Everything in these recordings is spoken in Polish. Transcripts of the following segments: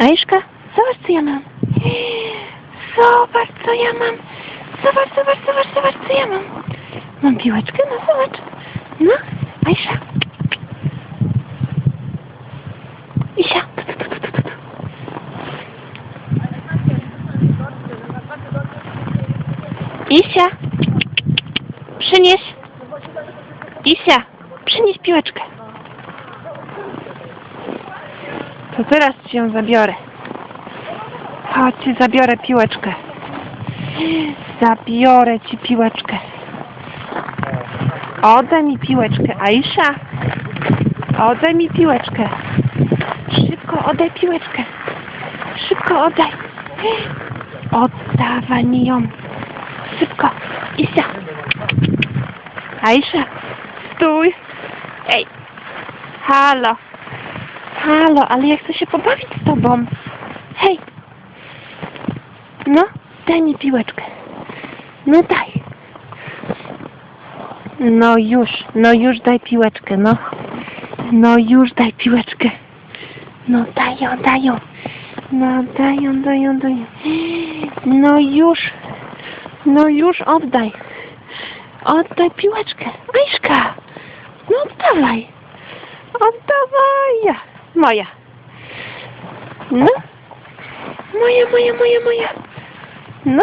Aiszka, zobacz co ja mam. Zobacz co ja mam. Zobacz, zobacz, zobacz, zobacz co ja mam. Mam piłeczkę, no zobacz. No, Aisza. Isia. Isia. Przynieś. Isia, przynieś piłeczkę. To teraz ci ją zabiorę. Chodź, ci zabiorę piłeczkę. Zabiorę ci piłeczkę. Oddaj mi piłeczkę, Aisza. Oddaj mi piłeczkę. Szybko oddaj piłeczkę. Szybko oddaj. Oddawaj mi ją. Szybko. Isia. Aisza. Stój. Ej. Halo. Halo, ale ja chcę się pobawić z tobą. Hej. No, daj mi piłeczkę. No daj. No już, no już daj piłeczkę, no. No już daj piłeczkę. No daj ją, daj ją. No daj ją, daj ją, daj ją. No już. No już oddaj. Oddaj piłeczkę. Aiszka. No oddawaj. Moja. No. Moja, moja, moja, moja. No.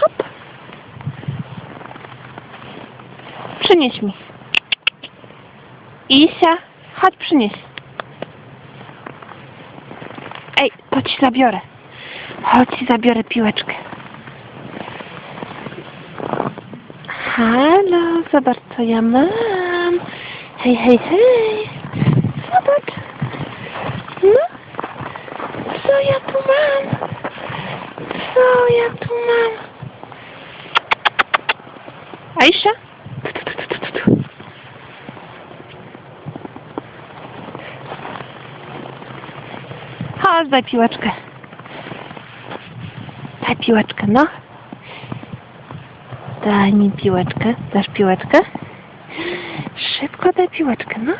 Hop. Przynieś mi. Isia, chodź przynieś. Ej, to ci zabiorę. Chodź ci zabiorę piłeczkę. Halo, zobacz co ja mam. Hej, hej, hej. Zobacz. No. Co ja tu mam? Co ja tu mam? Tu. Chodź, daj piłeczkę. Daj piłeczkę, no. Daj mi piłeczkę. Dasz piłeczkę? Szybko daj piłeczkę, no.